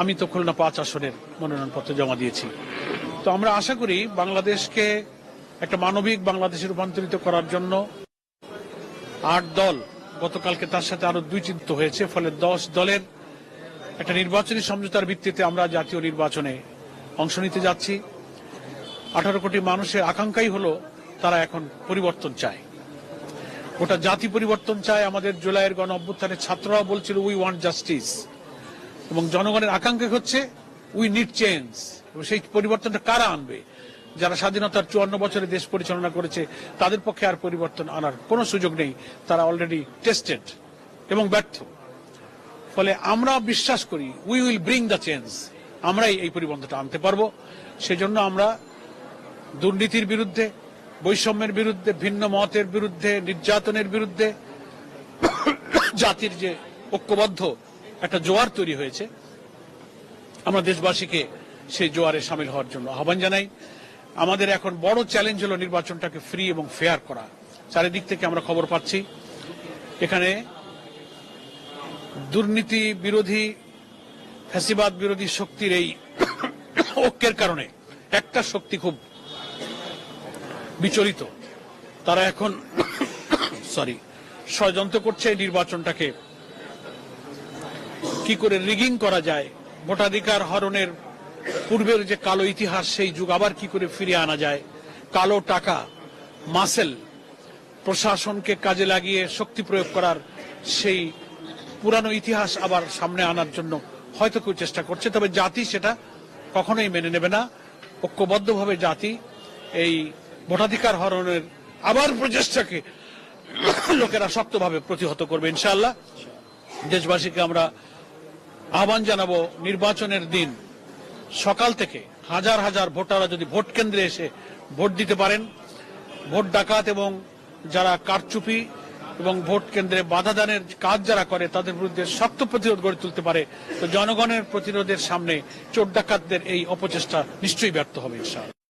আমি তো খুলনা পাঁচ আসনের মনোনয়নপত্র জমা দিয়েছি। তো আমরা আশা করি বাংলাদেশকে একটা মানবিক বাংলাদেশে রূপান্তরিত করার জন্য আট দল গতকালকে তার সাথে আরও দুই চিন্ত হয়েছে, ফলে দশ দলের একটা নির্বাচনী সমঝোতার ভিত্তিতে আমরা জাতীয় নির্বাচনে অংশ নিতে যাচ্ছি। আঠারো কোটি মানুষের আকাঙ্ক্ষাই হলো তারা এখন পরিবর্তন চায়। গোটা জাতি পরিবর্তন চায়। আমাদের জুলাইয়ের গণ অভ্যুত্থানের ছাত্ররাও বলছিল উই ওয়ান্ট জাস্টিস এবং জনগণের আকাঙ্ক্ষা হচ্ছে উই নিড চেঞ্জ এবং সেই পরিবর্তনটা কারা আনবে? যারা স্বাধীনতার চুয়ান্ন বছরে দেশ পরিচালনা করেছে, তাদের পক্ষে আর পরিবর্তন আনার কোনো সুযোগ নেই। তারা অলরেডি টেস্টেড এবং ব্যর্থ। ফলে আমরা বিশ্বাস করি we will bring the change আমরাই এই পরিবর্তনটা আনতে পারব। সেজন্য আমরা দুর্নীতির বিরুদ্ধে, বৈষম্যের বিরুদ্ধে, ভিন্ন মতের বিরুদ্ধে, নির্যাতনের বিরুদ্ধে, জাতির যে ঐক্যবদ্ধ একটা জোয়ার তৈরি হয়েছে। আমরা দেশবাসীকে সেই জোয়ারে সামিল হওয়ার জন্য আহ্বান জানাই। আমাদের এখন বড় চ্যালেঞ্জ হলো নির্বাচনটাকে ফ্রি এবং ফেয়ার করা। চারিদিক থেকে আমরা খবর পাচ্ছি। এখানে দুর্নীতি বিরোধী, ফ্যাসিবাদ বিরোধী শক্তির এই ঐক্যের কারণে একটা শক্তি খুব বিচলিত। তারা এখন সরি ষড়যন্ত্র করছে নির্বাচনটাকে কি করে রিগিং করা যায়? ভোটাধিকার হরণের পূর্বের যে কালো ইতিহাস, সেই যুগ আবার কি করে ফিরিয়ে আনা যায়? কালো টাকা মাসেল প্রশাসনকে কাজে লাগিয়ে শক্তি প্রয়োগ করার সেই পুরানো ইতিহাস আবার সামনে আনার জন্য হয়তো কেউ চেষ্টা করছে, তবে জাতি সেটা কখনোই মেনে নেবে না। ঐক্যবদ্ধভাবে জাতি এই ভোটাধিকার হরণের আবার প্রচেষ্টাকে লোকেরা শক্তভাবে প্রতিহত করবে, ইনশাআল্লাহ। দেশবাসীকে আমরা আহ্বান জানাব নির্বাচনের দিন। সকাল থেকে হাজার হাজার ভোটাররা যদি ভোট কেন্দ্রে এসে ভোট দিতে পারেন, ভোট ডাকাত এবং যারা কারচুপি এবং ভোট কেন্দ্রে বাধা দানের কাজ যারা করে, তাদের বিরুদ্ধে শক্ত প্রতিরোধ গড়ে তুলতে পারে। তো জনগণের প্রতিরোধের সামনে চোর ডাকাতদের এই অপচেষ্টা নিশ্চয়ই ব্যর্থ হবে, ইনশাআল্লাহ।